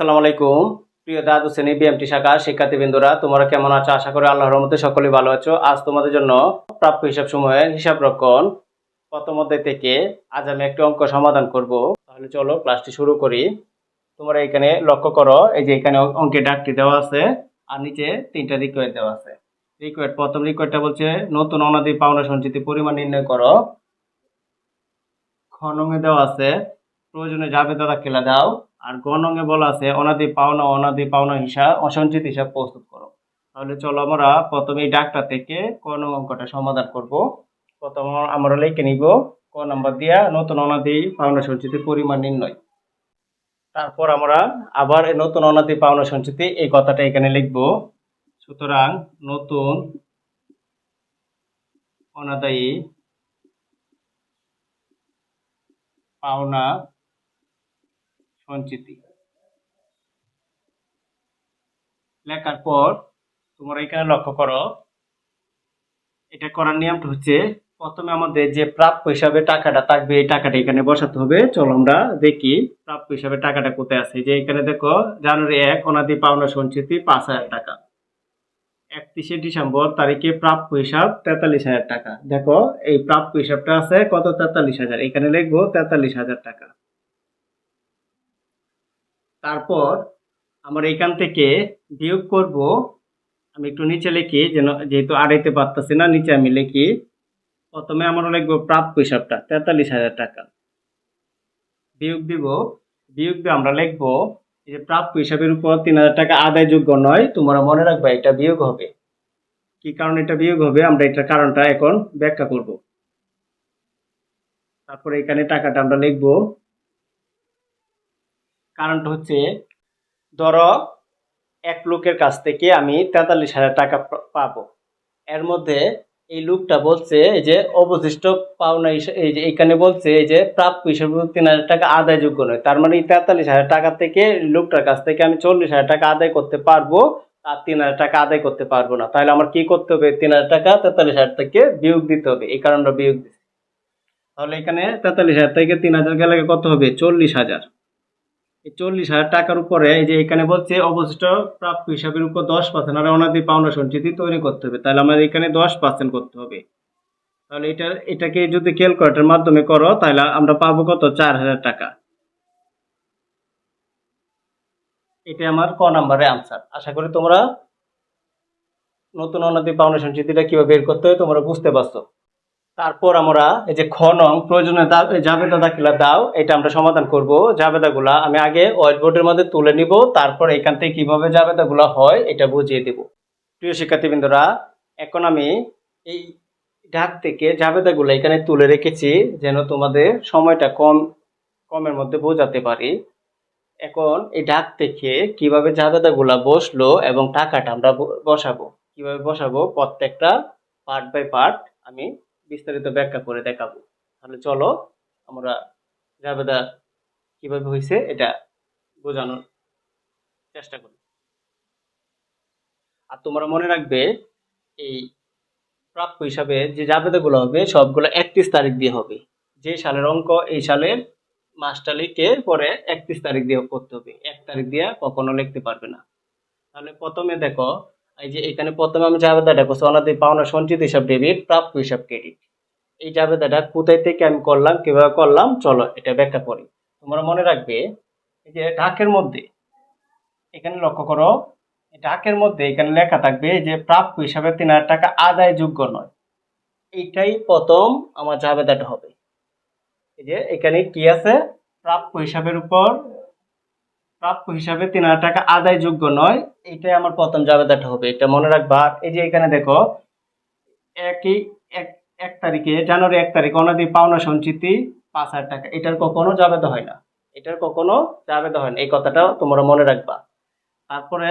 আসসালামু আলাইকুম প্রিয় দাদু শ্রেণি বিএমটি শাখা শিক্ষার্থীবৃন্দরা, তোমরা কেমন আছো? আশা করি আল্লাহর রহমতে সকলেই ভালো আছো। আজ তোমাদের জন্য প্রাপ্য হিসাব সময়ের হিসাব রক্ষণ প্রথম অধ্যায় থেকে আজ আমি একটি অঙ্ক সমাধান করব। তাহলে চলো ক্লাসটি শুরু করি। তোমরা এখানে লক্ষ্য করো, এই যে এখানে অঙ্কের ডাকটি দেওয়া আছে আর নিচে তিনটা রিকোয়েড দেওয়া আছে। রিকোয়েড প্রথম রিকোয়েডটা বলছে, নতুন অনাদি পাওনা সঞ্চিতি পরিমাণ নির্ণয় করো। খনঙে দেওয়া আছে প্রয়োজনে যাবে দাদা খেলা দাও। আর গণঙ্গে বলা আছে, অনাদি পাওনা অনাদি পাওনা হিসাব অসঞ্চিত হিসাব প্রস্তুত করো। তাহলে চলো আমরা প্রথমে ডাকটা থেকে ক অঙ্কটা সমাধান করব। প্রথম আমরা লিখে নিব, ক নাম্বার দিয়া নতুন অনাদি পাওনা সঞ্চিতি পরিমাণ নির্ণয়। তারপর আমরা আবার নতুন অনাদি পাওনা সঞ্চিতি এই কথাটা এখানে লিখব। সুতরাং নতুন অনাদায়ী পাওনা সঞ্চিতি। লেখার পর তোমরা এখানে লক্ষ্য করো, এটা করার নিয়মটা হচ্ছে প্রথমে আমাদের যে প্রাপ্য হিসাবে টাকাটা থাকবে, এই টাকাটা এখানে বসাতে হবে। চলো আমরা দেখি প্রাপ্য হিসাবে টাকাটা কোথায় আছে। যে এখানে দেখো, জানুয়ারি এক, অনাদি পাওনা সঞ্চিতি পাঁচ হাজার টাকা। একত্রিশে ডিসেম্বর তারিখে প্রাপ্য হিসাব তেতাল্লিশ হাজার টাকা। দেখো, এই প্রাপ্য হিসাবটা আছে কত? তেতাল্লিশ হাজার। এখানে লিখব তেতাল্লিশ হাজার টাকা। তারপর আমরা এখান থেকে বিয়োগ করব। আমি একটু নিচে লিখি, যেন যেহেতু আড়াইতে পারতেছি না, নিচে আমি লিখি, প্রথমে আমরা লিখব প্রাপ্য হিসাবটা, তেতাল্লিশ হাজার টাকা। বিয়োগ দিব, বিয়োগ দিয়ে আমরা লিখব যে প্রাপ্য হিসাবের উপর তিন হাজার টাকা আদায়যোগ্য নয়, তোমরা মনে রাখবে এটা বিয়োগ হবে। কি কারণে এটা বিয়োগ হবে? আমরা এটার কারণটা এখন ব্যাখ্যা করব। তারপরে এখানে টাকাটা আমরা লিখব কারণটা হচ্ছে, ধরো, এক লোকের কাছ থেকে আমি তেতাল্লিশ হাজার টাকা পাবো। এর মধ্যে এই লোকটা বলছে, এই যে অবশিষ্ট পাওনা এই যে এখানে বলছে, এই যে প্রাপ্য হিসেবে তিন হাজার টাকা আদায়যোগ্য নয়। তার মানে এই তেতাল্লিশ হাজার টাকা থেকে লোকটার কাছ থেকে আমি চল্লিশ হাজার টাকা আদায় করতে পারব, আর তিন হাজার টাকা আদায় করতে পারব না। তাহলে আমার কি করতে হবে? তিন হাজার টাকা তেতাল্লিশ হাজার থেকে বিয়োগ দিতে হবে। এই কারণটা বিয়োগ দিচ্ছি তাহলে এখানে তেতাল্লিশ হাজার থেকে তিন হাজার গেলে কত হবে? চল্লিশ হাজার। চল্লিশ হাজার টাকার উপরে এই যে এখানে বলছে অবশিষ্ট প্রাপ্য হিসাবের উপর দশ পার্সেন্ট আর অনাদি পাওনা সঞ্চিতি তৈরি করতে হবে, তাহলে আমার এখানে দশ পার্সেন্ট করতে হবে। তাহলে এটা, এটাকে যদি ক্যালকুলেটার মাধ্যমে করো, তাহলে আমরা পাবো কত? চার হাজার টাকা। এটা আমার ক নাম্বারে আনসার আশা করি তোমরা নতুন অনাদি পাওনা সঞ্চিতিটা কীভাবে বের করতে হয় তোমরা বুঝতে পারছ। তারপর আমরা এই যে খ নং প্রয়োজনে জাবেদা দাখিলা দাও, এটা আমরা সমাধান করব। জাবেদাগুলা আমি আগে হোয়াইট বোর্ডের মধ্যে তুলে নিব, তারপর এখান থেকে কীভাবে জাবেদাগুলা হয়, এটা বুঝিয়ে দেব। প্রিয় শিক্ষার্থীবৃন্দরা, এখন আমি এই ঢাক থেকে জাবেদাগুলো এখানে তুলে রেখেছি, যেন তোমাদের সময়টা কম, কমের মধ্যে বোঝাতে পারি। এখন এই ঢাক থেকে কীভাবে জাবেদাগুলা বসল এবং টাকাটা আমরা বসাবো, কীভাবে বসাবো, প্রত্যেকটা পার্ট বাই পার্ট আমি বিস্তারিত ব্যাখ্যা করে দেখাবো। তাহলে চলো, আমরা জাবেদা কীভাবে হয়েছে এটা বোঝানোর চেষ্টা করি। আর তোমরা মনে রাখবে, এই প্রাপ্য হিসাবে যে জাবেদাগুলো হবে, সবগুলো একত্রিশ তারিখ দিয়ে হবে। যে সালের অঙ্ক, এই সালের মাসটা লিখে পরে একত্রিশ তারিখ দিয়ে করতে হবে। এক তারিখ দিয়ে কখনো লিখতে পারবে না। তাহলে প্রথমে দেখো এই যে এখানে প্রথমে আমি জাবেদাটা করছি অনাদি পাওনা সঞ্চিত হিসাব ডেবিট প্রাপ্য হিসাব ক্রেডিট এই জাবেদাটা কোথায় থেকে আমি করলাম, কীভাবে করলাম, চলো এটা ব্যাখ্যা করি। তোমরা মনে রাখবে, এই যে ঢাকের মধ্যে, এখানে লক্ষ্য করো ঢাকের মধ্যে এখানে লেখা থাকবে যে প্রাপ্য হিসাবে তিন হাজার টাকা আদায় যোগ্য নয়। এইটাই প্রথম আমার জাবেদাটা হবে। এই যে এখানে কি আছে? প্রাপ্য হিসাবের উপর প্রাপ্য হিসাবে তিন হাজার টাকা আদায় যোগ্য নয়। এটাই আমার প্রথম জাবেদাটা হবে। এটা মনে রাখবা, এই যে এখানে দেখো, একই এক এক তারিখে, জানুয়ারি এক তারিখ অনাদি পাওনা সঞ্চিতি পাঁচ হাজার টাকা। এটার কখনো জাবেদা হয় না। এটার কখনো জাবেদা হয় না। এই কথাটা তোমরা মনে রাখবা। তারপরে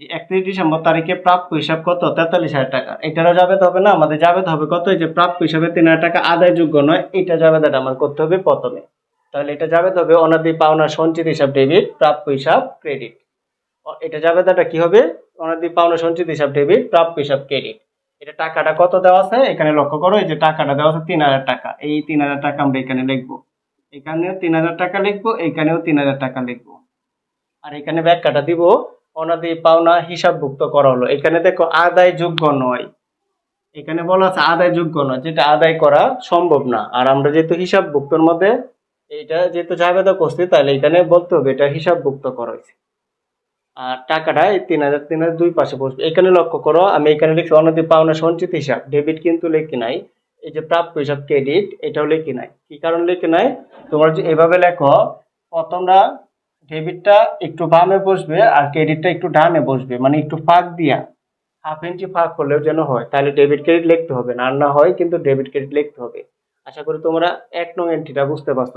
যে একত্রিশ ডিসেম্বর তারিখে প্রাপ্য হিসাব কত? তেতাল্লিশ হাজার টাকা। এটারও জাবেদ হবে না? আমাদের জাবেদ হবে কত? এই যে প্রাপ্য হিসাবে তিন হাজার টাকা আদায়যোগ্য নয়। এটা জাবেদাটা আমার করতে হবে প্রথমে। তাহলে এটা যাবে তবে অনাদি পাওনা সঞ্চিত হিসাব ডেবিট, প্রাপ্য হিসাব, ক্রেডিট। এটা জাবেদাটা কি হবে? অনাদি পাওনা সঞ্চিত হিসাব ডেবিট, প্রাপ্য হিসাব, ক্রেডিট। এটা টাকাটা কত দেওয়া আছে? এখানে লক্ষ্য করো, এই যে টাকাটা দেওয়া আছে তিন হাজার টাকা। এই তিন হাজার টাকা আমরা এখানে লিখব। এখানেও তিন হাজার টাকা লিখব এখানেও তিন হাজার টাকা লিখব। আর এখানে ব্যাখ্যাটা দিব, অনাদি পাওনা হিসাবভুক্ত করা হলো এখানে দেখো আদায় যোগ্য নয়। এখানে বলা আছে আদায় যোগ্য নয়, যেটা আদায় করা সম্ভব না। আর আমরা যেহেতু হিসাবভুক্তর মধ্যে এটা যেহেতু জাবেদা করছি, তাহলে এখানে বলতে হবে এটা হিসাবভুক্ত করা হয়েছে। আর টাকাটা এই তিন হাজার তিন হাজার দুই পাশে বসবে এখানে লক্ষ্য করো, আমি এখানে লিখছি অনদি পাওনা সঞ্চিত হিসাব। ডেবিট কিন্তু লেখি নাই। এই যে প্রাপ্য হিসাব ক্রেডিট এটাও লিখি নাই। কি কারণ লিখি নাই? তোমরা যে এভাবে লেখো, প্রথমটা ডেবিটটা একটু বামে বসবে আর ক্রেডিটটা একটু ডানে বসবে মানে একটু ফাঁক দিয়া। হাফ ইঞ্চি ফাঁক করলেও যেন হয়, তাহলে ডেবিট ক্রেডিট লিখতে হবে না। না হয় কিন্তু ডেবিট ক্রেডিট লিখতে হবে। আশা করি তোমরা এক নং এন্ট্রিটা বুঝতে পারছ।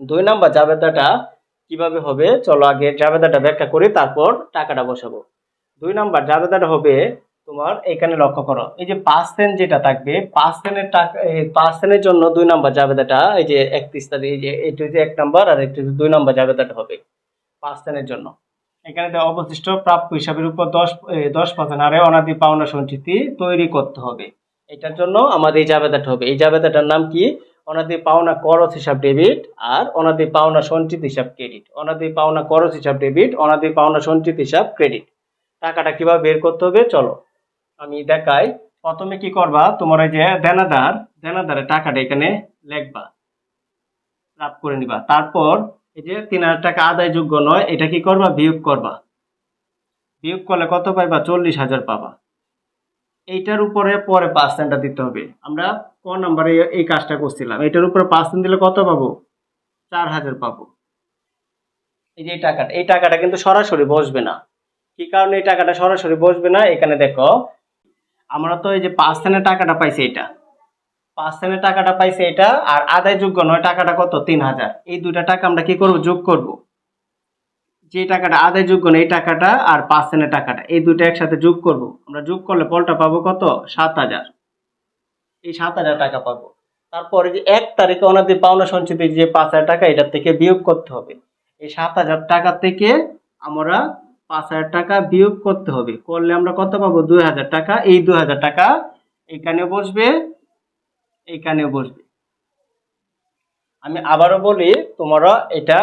দুই নাম্বার জাবেদাটা কীভাবে হবে? চলো আগে জাবেদাটা ব্যাখ্যা করি, তারপর টাকাটা বসাবো। দুই নাম্বার জাবেদাটা হবে তোমার এখানে লক্ষ্য করো, এই যে পার্সেন্ট যেটা থাকবে পার্সেন্টের টাকা পার্সেন্টের জন্য দুই নাম্বার জাবেদাটা, এই যে একত্রিশ তারিখ এই যে এটা হচ্ছে এক নাম্বার আর হচ্ছে দুই নাম্বার জাবেদাটা হবে পার্সেন্টের জন্য। এখানে অবশিষ্ট প্রাপ্য হিসাবের উপর দশ দশ পার্সেন্ট আরে অনাদি পাওনা সঞ্চিতি তৈরি করতে হবে। এটার জন্য আমাদের এই জাবেদাটা হবে। এই জাবেদাটার নাম কি? অনাদি পাওনা করস হিসাব ডেবিট আর অনাদি পাওনা সঞ্চিত হিসাব ক্রেডিট। অনাদি পাওনা করস হিসাব ডেবিট, অনাদি পাওনা সঞ্চিত হিসাব ক্রেডিট। টাকাটা কীভাবে বের করতে হবে? চলো, আমি দেখাই। প্রথমে কি করবা? তোমার এই যে দেনাদার দেনাদারের টাকাটা এখানে লিখবা। লাভ করে নিবা। তারপর এই যে তিন হাজার টাকা আদায়যোগ্য নয়, এটা কি করবা? বিয়োগ করবা। বিয়োগ করলে কত পাইবা? চল্লিশ হাজার পাবা। এইটার উপরে পরে পার্সেন্টটা দিতে হবে। আমরা ক নাম্বারে এই কাজটা করছিলাম। এটার উপরে পার্সেন্ট দিলে কত পাবো? চার হাজার পাবো। এই যে এই টাকাটা এই টাকাটা কিন্তু সরাসরি বসবে না। কি কারণে এই টাকাটা সরাসরি বসবে না? এখানে দেখো, আমরা তো এই যে পার্সেন্টের টাকাটা পাইছি এটা পার্সেন্টের টাকাটা পাইছি এটা আর আদায় যোগ্য নয় টাকাটা কত? তিন হাজার। এই দুইটা টাকা আমরা কি করব? যোগ করব। যে টাকাটা আদায় যোগ্য না এই টাকাটা আর পার্সেন্টের টাকাটা, এই দুটো একসাথে যোগ করব। আমরা যোগ করলে ফলটা পাবো কত? সাত হাজার। এই সাত হাজার টাকা পাবো। তারপরে যে এক তারিখে ওনাদের পাওনা সঞ্চিত যে পাঁচ হাজার টাকা, এটার থেকে বিয়োগ করতে হবে। এই সাত হাজার টাকা থেকে আমরা পাঁচ হাজার টাকা বিয়োগ করতে হবে। করলে আমরা কত পাবো? দুই হাজার টাকা। এই দুই হাজার টাকা এখানে বসবে এইখানেও বসবে। আমি আবারও বলি, তোমরা এটা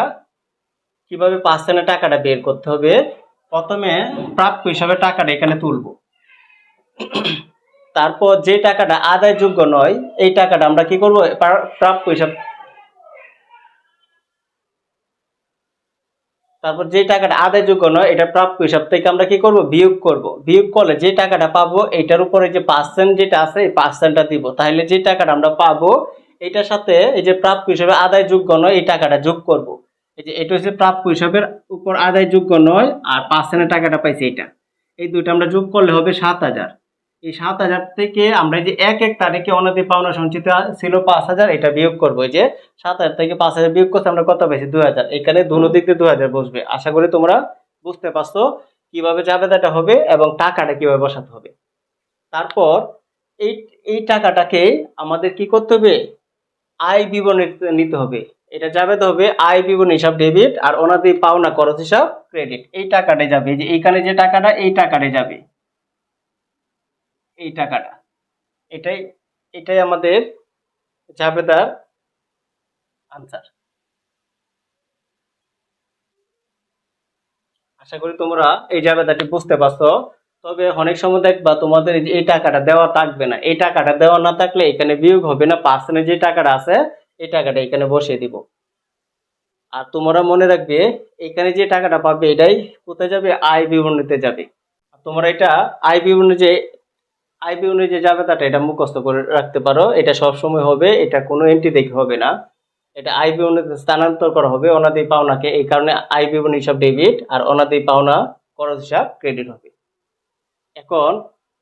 কীভাবে পার্সেন্টের টাকাটা বের করতে হবে? প্রথমে প্রাপ্য হিসাবে টাকাটা এখানে তুলবো। তারপর যে টাকাটা আদায়যোগ্য নয়, এই টাকাটা আমরা কি করব? প্রা- প্রাপ্য হিসাব তারপর যে টাকাটা আদায়যোগ্য নয়, এটা প্রাপ্য হিসাব থেকে আমরা কি করব? বিয়োগ করব। বিয়োগ করলে যে টাকাটা পাবো, এটার উপরে যে পার্সেন্ট যেটা আছে, এই পার্সেন্টটা দিব। তাহলে যে টাকাটা আমরা পাবো, এটার সাথে এই যে প্রাপ্য হিসাবে আদায়যোগ্য নয়, এই টাকাটা যোগ করব। এই যে এটা হচ্ছে প্রাপ্য হিসাবের উপর আদায়যোগ্য নয়, আর পার্সেন্টের টাকাটা পাইছি এটা এই দুইটা আমরা যোগ করলে হবে সাত হাজার। এই সাত হাজার থেকে আমরা যে এক এক তারিখে অনাদি পাওনা সঞ্চিত ছিল পাঁচ হাজার, এটা বিয়োগ করব। যে সাত হাজার থেকে পাঁচ হাজার বিয়োগ করতে আমরা কত পাইছি? দুই হাজার। এখানে দুনো দিক দিয়ে দুই হাজার বসবে। আশা করি তোমরা বুঝতে পারছ কীভাবে জাবেদাটা হবে এবং টাকাটা কীভাবে বসাতে হবে। তারপর এই এই টাকাটাকে আমাদের কি করতে হবে? আয় বিবরণী নিতে হবে। এটা যাবে তো হবে আয় বিবরণী হিসাব ডেবিট আর ওনাদি পাওনা খরচ হিসাব ক্রেডিট। এই টাকাটাই যাবে। যে এইখানে যে টাকাটা, এই টাকাটাই যাবে। এই টাকাটা। এটাই এটাই আমাদের জাবেদার আনসার আশা করি তোমরা এই জাবেদাটি বুঝতে পারছ। তবে অনেক সময় দেখবা তোমাদের এই টাকাটা দেওয়া থাকবে না। এই টাকাটা দেওয়া না থাকলে এখানে বিয়োগ হবে না। পার্সেন্টের যে টাকাটা আছে এই টাকাটা এখানে বসিয়ে দিব। আর তোমরা মনে রাখবে, এখানে যে টাকাটা পাবে এটাই কোথায় যাবে? আয় বিবরণীতে যাবে। তোমরা এটা আয় বিবরণী যে আয় বিবরণী যে যাবে তাটা এটা মুখস্থ করে রাখতে পারো। এটা সব সময় হবে, এটা কোনো এন্ট্রি দেখে হবে না। এটা আয় বিবরণীতে স্থানান্তর করা হবে, অনাদি পাওনাকে। এই কারণে আয় বিবরণী হিসাব ডেবিট আর অনাদি পাওনা খরচ হিসাব ক্রেডিট হবে। এখন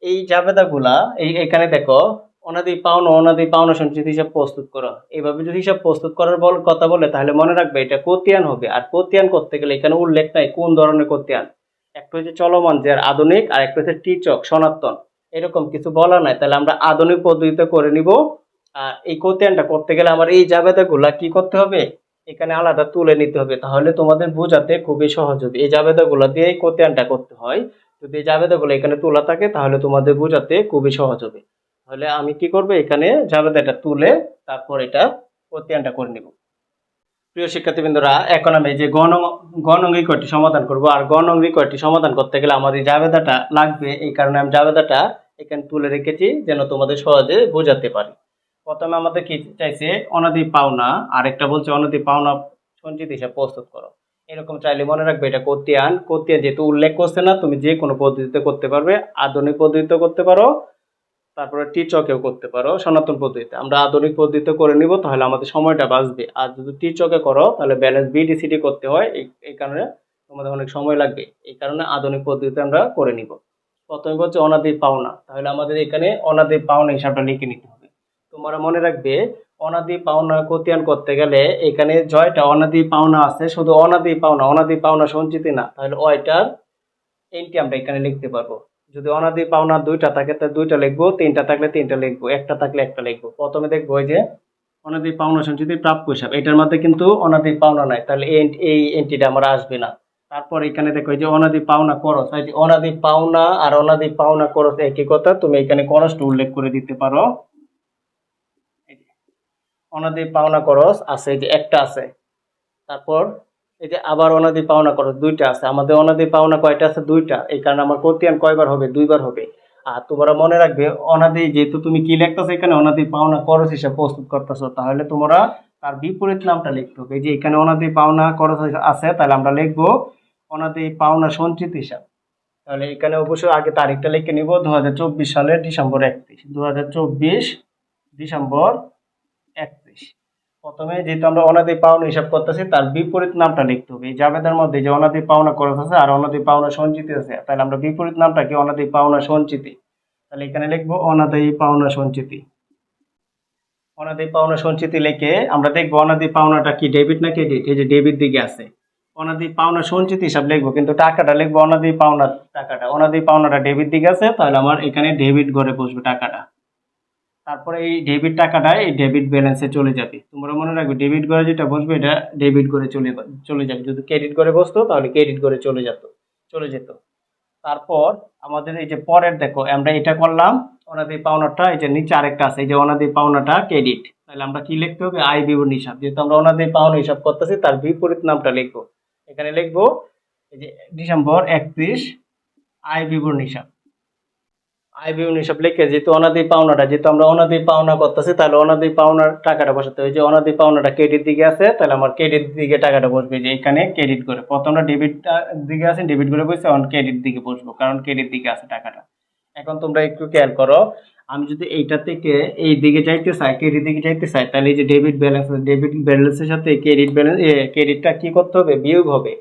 এই জাবেদাগুলা, এই এখানে দেখো অনাদি পাওনা অনাদি পাওনা সঞ্চিত হিসাব প্রস্তুত করা। এইভাবে যদি হিসাব প্রস্তুত করার বল কথা বলে, তাহলে মনে রাখবে এটা কোতিয়ান হবে। আর কোতিয়ান করতে গেলে এখানে উল্লেখ নাই কোন ধরনের কোতিয়ান। একটা হচ্ছে চলমান, যে আর আধুনিক, আর একটা হচ্ছে টিচক, সনাতন। এরকম কিছু বলা নাই। তাহলে আমরা আধুনিক পদ্ধতিতে করে নিব। আর এই কোতিয়ানটা করতে গেলে আমার এই জাবেদাগুলা কি করতে হবে? এখানে আলাদা তুলে নিতে হবে। তাহলে তোমাদের বোঝাতে খুবই সহজ হবে। এই জাবেদাগুলা দিয়ে এই কোতিয়ানটা করতে হয়। যদি এই জাবেদাগুলো এখানে তোলা থাকে, তাহলে তোমাদের বোঝাতে খুবই সহজ হবে। তাহলে আমি কি করব? এখানে জাবেদাটা তুলে তারপর এটা কোতিয়ানটা করে নিব। প্রিয় শিক্ষার্থীবৃন্দরা, এখন আমি যে গণ, গণঙ্গি কয়টি সমাধান করব আর গণঙ্গি কয়টি সমাধান করতে গেলে আমার এই জাবেদাটা লাগবে। এই কারণে আমি জাবেদাটা এখানে তুলে রেখেছি যেন তোমাদের সহজে বোঝাতে পারি। প্রথমে আমাদের কি চাইছে? অনাদি পাওনা। আর একটা বলছে অনাদি পাওনা সঞ্চিত হিসাব প্রস্তুত করো। এরকম চাইলে মনে রাখবে এটা কোতিয়ান। কোতিয়ান যেহেতু উল্লেখ করছে না, তুমি যে কোনো পদ্ধতিতে করতে পারবে, আধুনিক পদ্ধতিতে করতে পারো তারপরে টিচকেও করতে পারো, সনাতন পদ্ধতিতে। আমরা আধুনিক পদ্ধতিতে করে নিব, তাহলে আমাদের সময়টা বাঁচবে। আর যদি টিচকে করো, তাহলে ব্যালেন্স বিডিসিডি করতে হয়, এই কারণে তোমাদের অনেক সময় লাগবে। এই কারণে আধুনিক পদ্ধতিতে আমরা করে নিব। প্রথমে বলছে অনাদি পাওনা। তাহলে আমাদের এখানে অনাদি পাওনা হিসাবটা লিখে নিতে হবে। তোমরা মনে রাখবে, অনাদি পাওনা কোতিয়ান করতে গেলে এখানে জয়টা অনাদি পাওনা আছে, শুধু অনাদি পাওনা অনাদি পাওনা সঞ্চিতি না। তাহলে ওইটার এনটি আমরা এখানে লিখতে পারব। যদি অনাদি পাওনা দুইটা থাকে, তাহলে দুইটা লিখব, তিনটা থাকলে তিনটা লিখব, একটা থাকলে একটা লিখব। প্রথমে দেখব যে অনাদি পাওনা সঞ্চিতি প্রাপ্য হিসাব। এটার মধ্যে কিন্তু অনাদি পাওনা নাই, তাহলে এই এন্ট্রিটা আমার আসবে না। তারপর এখানে দেখো যে অনাদি পাওনা করস যে অনাদি পাওনা আর অনাদি পাওনা করস একই কথা, তুমি এখানে করসটা উল্লেখ করে দিতে পারো। অনাদি পাওনা করস আছে যে একটা আছে। তারপর এই যে আবার অনাদি পাওনা করো, দুইটা আছে। আমাদের অনাদি পাওনা কয়টা আছে? দুইটা। এই কারণে আমার কোতিয়ান কয়বার হবে? দুইবার হবে। আর তোমরা মনে রাখবে, অনাদি যেহেতু তুমি কি লিখতেছো এখানে, অনাদি পাওনা করস হিসাবে প্রস্তুত করতেছো, তাহলে তোমরা তার বিপরীত নামটা লিখতে হবে। যে এখানে অনাদি পাওনা করস আছে, তাহলে আমরা লিখব অনাদি পাওনা সঞ্চিত হিসাব। তাহলে এখানে অবশ্যই আগে তারিখটা লিখে নিব দু হাজার চব্বিশ সালের ডিসেম্বর একত্রিশ। দু ডিসেম্বর প্রথমে যেহেতু আমরা অনাদি পাওনা হিসাব করতেছি, তার বিপরীত নামটা লিখতে হবে। এই জাবেদার মধ্যে যে অনাদি পাওনা খরচ আছে আর অনাদি পাওনা সঞ্চিতি আছে, তাহলে আমরা বিপরীত নামটা কি? অনাদি পাওনা সঞ্চিতি। তাহলে এখানে লিখব অনাদি পাওনা সঞ্চিতি। অনাদি পাওনা সঞ্চিতি লিখে আমরা দেখব অনাদি পাওনাটা কি, ডেবিট না ক্রেডিট? এই যে ডেবিট দিকে আছে। অনাদি পাওনা সঞ্চিত হিসাব লিখব, কিন্তু টাকাটা লিখব অনাদি পাওনা টাকাটা। অনাদি পাওনাটা ডেবিট দিকে আছে, তাহলে আমার এখানে ডেবিট ঘরে বসবে টাকাটা। তারপরে এই ডেবিট টাকাটা এই ডেবিট ব্যালেন্সে চলে যাবে। তোমরা মনে রাখবে ডেবিট করে যেটা বসবে, এটা ডেবিট করে চলে চলে যাবে। যদি ক্রেডিট করে বসতো, তাহলে ক্রেডিট করে চলে যেত চলে যেত। তারপর আমাদের এই যে পরের, দেখো, আমরা এটা করলাম অনাদি পাওনাটা, এই যে নিচে আরেকটা আছে, এই যে অনাদি পাওনাটা ক্রেডিট তাহলে আমরা কি লিখতে হবে? আয় বিবরণ হিসাব। যেহেতু আমরা অনাদি পাওনা হিসাব করতেছি, তার বিপরীত নামটা লিখব। এখানে লিখব, এই যে ডিসেম্বর একত্রিশ আয় বিবরণ হিসাব। বিবরণ হিসাব লিখে যেহেতু অনাদি পাওনাটা, যেহেতু আমরা অনাদি পাওনা করতেছি, তাহলে অনাদি পাওনার টাকাটা বসাতে হবে। যে অনাদি পাওনাটা ক্রেডিট দিকে আছে, তাহলে আমার ক্রেডিট দিকে টাকাটা বসবে। যে এখানে ক্রেডিট করে প্রথমটা ডেবিট দিকে আছে ডেবিট করে বসছে এখন ক্রেডিট দিকে বসবো, কারণ ক্রেডিট দিকে আছে টাকাটা। এখন তোমরা একটু খেয়াল করো, আমি যদি এইটা থেকে এই দিকে যাইতে চাই ক্রেডিট দিকে যাইতে চাই, তাহলে এই যে ডেবিট ব্যালেন্স ডেবিট ব্যালেন্সের সাথে ক্রেডিট ব্যালেন্স ক্রেডিটটা কি করতে হবে? বিয়োগ হবে।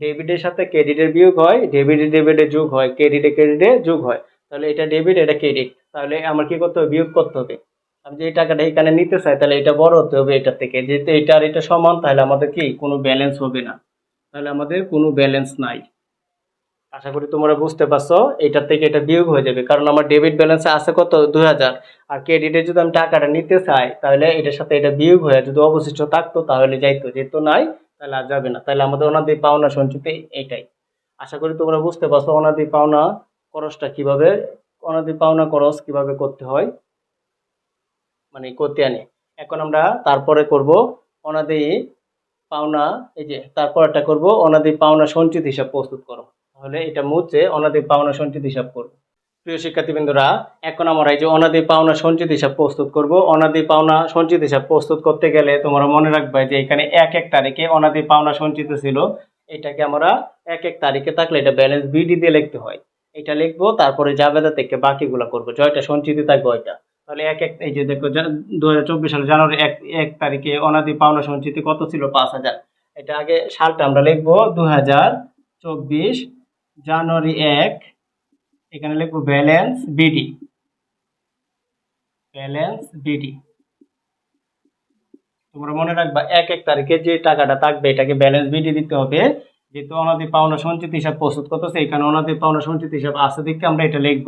ডেবিটের সাথে ক্রেডিটের বিয়োগ হয় ডেবিটে ডেবিটে যোগ হয় ক্রেডিটে ক্রেডিটে যোগ হয়। তাহলে এটা ডেবিট এটা ক্রেডিট তাহলে আমার কি করতে হবে? বিয়োগ করতে হবে। আমি যে টাকাটা এখানে নিতে চাই, তাহলে এটা বড় হতে হবে এটার থেকে। যেহেতু এটা আর এটা সমান, তাহলে আমাদের কি? কোনো ব্যালেন্স হবে না। তাহলে আমাদের কোনো ব্যালেন্স নাই। আশা করি তোমরা বুঝতে পারছ, এটার থেকে এটা বিয়োগ হয়ে যাবে। কারণ আমার ডেবিট ব্যালেন্স আছে কত? দুই হাজার। আর ক্রেডিটে যদি আমি টাকাটা নিতে চাই, তাহলে এটার সাথে এটা বিয়োগ হয়ে, যদি অবশিষ্ট থাকতো, তাহলে যাইতো। যেহেতু নাই, তাহলে আর যাবে না। তাহলে আমাদের অনাদি পাওনা সঞ্চিতি এটাই। আশা করি তোমরা বুঝতে পারছ, অনাদি পাওনা খরচটা কীভাবে অনাদি পাওনা খরচ কীভাবে করতে হয়? মানে করতে আনি। এখন আমরা তারপরে করব অনাদি পাওনা, এই যে তারপর তারপরটা করব অনাদি পাওনা সঞ্চিত হিসাব প্রস্তুত করো তাহলে এটা মুছে অনাদি পাওনা সঞ্চিত হিসাব করব। প্রিয় শিক্ষার্থীবৃন্দরা, এখন আমরা এই যে অনাদি পাওনা সঞ্চিত হিসাব প্রস্তুত করব। অনাদি পাওনা সঞ্চিত হিসাব প্রস্তুত করতে গেলে তোমরা মনে রাখবে যে এখানে এক এক তারিখে অনাদি পাওনা সঞ্চিত ছিল। এটাকে আমরা এক এক তারিখে থাকলে এটা ব্যালেন্স বিডি দিয়ে লিখতে হয়। এটা লিখব, তারপরে জাবেদা থেকে বাকিগুলো করব। জয়টা সঞ্চিত থাকবে ওইটা। তাহলে এক এক এই যে দেখো দু হাজার চব্বিশ সালে জানুয়ারি এক এক তারিখে অনাদি পাওনা সঞ্চিতি কত ছিল? পাঁচ হাজার। এটা আগে সালটা আমরা লিখব দু হাজার চব্বিশ জানুয়ারি এক। এখানে লিখব ব্যালেন্স বিডি। Balance BD. তোমরা মনে রাখবা, এক এক তারিখে যে টাকাটা থাকবে, এটাকে ব্যালেন্স বিডি দিতে হবে। যেহেতু অনাদি পাওনা সঞ্চিত হিসাব প্রস্তুত করতেছে, এখানে অনাদি পাওনা সঞ্চিত হিসাব আছে দিকে আমরা এটা লিখব।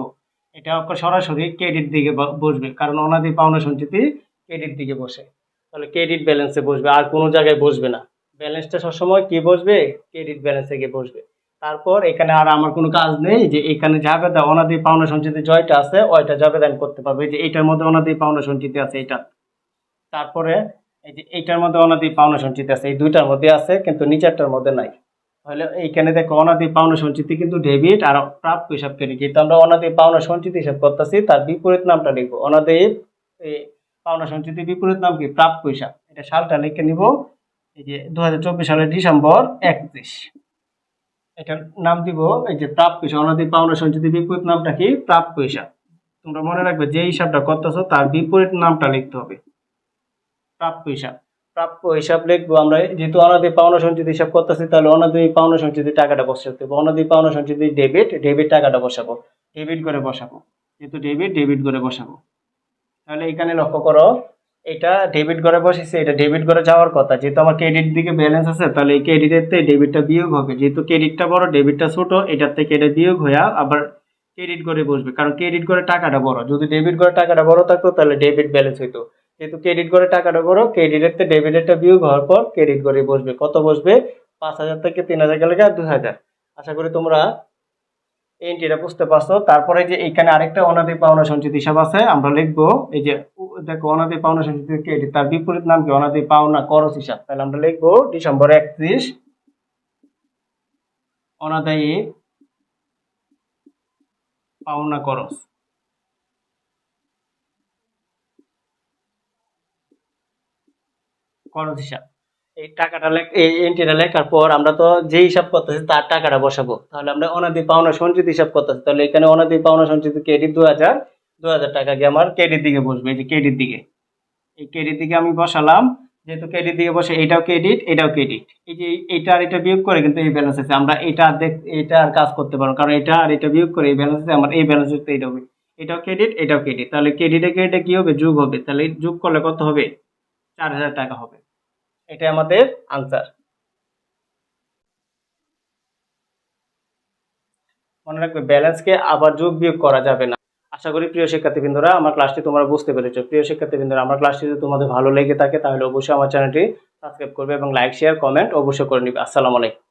এটা সরাসরি ক্রেডিট দিকে বসবে, কারণ অনাদি পাওনা সঞ্চিতি ক্রেডিট দিকে বসে। তাহলে ক্রেডিট ব্যালেন্সে বসবে, আর কোনো জায়গায় বসবে না। ব্যালেন্সটা সবসময় কি বসবে? ক্রেডিট ব্যালেন্সে গিয়ে বসবে। তারপর এখানে আর আমার কোনো কাজ নেই যে এখানে জাবেদা অনাদি পাওনা সঞ্চিতি জয়টা আছে, ওইটা জাবেদা আমি করতে পারবে। যে এটার মধ্যে অনাদি পাওনা সঞ্চিতি আছে, এটা। তারপরে এই যে এইটার মধ্যে অনাদি পাওনা সঞ্চিত আছে, এই দুইটার মধ্যে আছে, কিন্তু নিচেরটার মধ্যে নাই। তাহলে এইখানে দেখো অনাদি পাওনা সঞ্চিতি কিন্তু ডেবিট আর প্রাপ্য হিসাব কেটে। যেহেতু আমরা অনাদি পাওনা সঞ্চিতি হিসাব করতেছি, তার বিপরীত নামটা লিখব। অনাদি পাওনা সঞ্চিতি বিপরীত নাম কি? প্রাপ্য হিসাব। এটা সালটা লিখে নিব। এই যে দু হাজার চব্বিশ সালের ডিসেম্বর একত্রিশ। এটার নাম দিব এই যে প্রাপ্য হিসাব। অনাদি পাওনা সঞ্চিতি বিপরীত নামটা কি? প্রাপ্য হিসাব। তোমরা মনে রাখবে যে হিসাবটা করতেছো, তার বিপরীত নামটা লিখতে হবে। প্রাপ্য হিসাব। প্রাপ্য হিসাব লিখব, আমরা যেহেতু অনাদি পাওনা সঞ্চিত হিসাব করতেছি, তাহলে অনাদি পাওনা সঞ্চিতি টাকাটা বসাতে হবে। অনাদি পাওনা সঞ্চিতি ডেবিট ডেবিট টাকাটা বসাবো। ডেবিট করে বসাবো। যেহেতু ডেবিট ডেবিট করে বসাবো। তাহলে এখানে লক্ষ্য করো, এটা ডেবিট করে বসেছে, এটা ডেবিট করে যাওয়ার কথা। যেহেতু আমার ক্রেডিট দিকে ব্যালেন্স আছে, তাহলে এই ক্রেডিটের থেকে ডেবিটটা বিয়োগ হবে। যেহেতু ক্রেডিটটা বড় ডেবিটটা ছোট, এটার থেকে এটা বিয়োগ হয়ে আবার ক্রেডিট করে বসবে। কারণ ক্রেডিট করে টাকাটা বড়। যদি ডেবিট করে টাকাটা বড় থাকতো, তাহলে ডেবিট ব্যালেন্স হইতো। যেহেতু ক্রেডিট করে টাকাটা বড় ক্রেডিটের ডেবিটেরটা বিয়োগ হওয়ার পর ক্রেডিট করে বসবে। কত বসবে? পাঁচ হাজার থেকে তিন হাজার গেলে দুই হাজার। আশা করি তোমরা এন্ট্রিটা বুঝতে পারছ। তারপরে যে এখানে আরেকটা অনাদি পাওনা সঞ্চিত হিসাব আছে, আমরা লিখব, এই যে দেখো অনাদি পাওনা সঞ্চিত ক্রেডিট তার বিপরীত নাম কি? অনাদি পাওনা খরচ হিসাব। তাহলে আমরা লিখব ডিসেম্বর একত্রিশ, অনাদায়ী পাওনা খরচ। খরচ হিসাব এই টাকাটা এই এন্ট্রিটা লেখার পর আমরা তো যে হিসাব করতেছি তার টাকাটা বসাবো। তাহলে আমরা অনাদি পাওনা সঞ্চিত হিসাব করতেছি। তাহলে এখানে অনাদি পাওনা সঞ্চিত ক্রেডিট দু হাজার দু হাজার টাকা গিয়ে আমার ক্রেডিট দিকে বসবে, এই যে ক্রেডিট দিকে। এই ক্রেডিট দিকে আমি বসালাম, যেহেতু ক্রেডিট দিকে বসে এটাও ক্রেডিট এটাও ক্রেডিট এই যে এইটা আর এটা বিয়োগ করে কিন্তু এই ব্যালেন্স আছে। আমরা এটা আর দেখ, এটা আর কাজ করতে পারব কারণ এটা আর এটা বিয়োগ করে এই ব্যালেন্স আছে, আমার এই ব্যালেন্স হচ্ছে এটা হবে। এটাও ক্রেডিট এটাও ক্রেডিট তাহলে ক্রেডিটে ক্রেডিটে কি হবে? যোগ হবে। তাহলে যোগ করলে কত হবে? চার হাজার টাকা হবে। এটা আমাদের আনসার মনে রাখবে ব্যালেন্সকে আবার যোগ বিয়োগ করা যাবে না। আশা করি প্রিয় শিক্ষার্থীবৃন্দরা, আমার ক্লাসটি তোমরা বুঝতে পেরেছ। প্রিয় শিক্ষার্থীবৃন্দরা, আমার ক্লাসটি যদি তোমাদের ভালো লেগে থাকে, তাহলে অবশ্যই আমার চ্যানেলটি সাবস্ক্রাইব করবে এবং লাইক শেয়ার কমেন্ট অবশ্যই করে নিবে। আসসালামু আলাইকুম।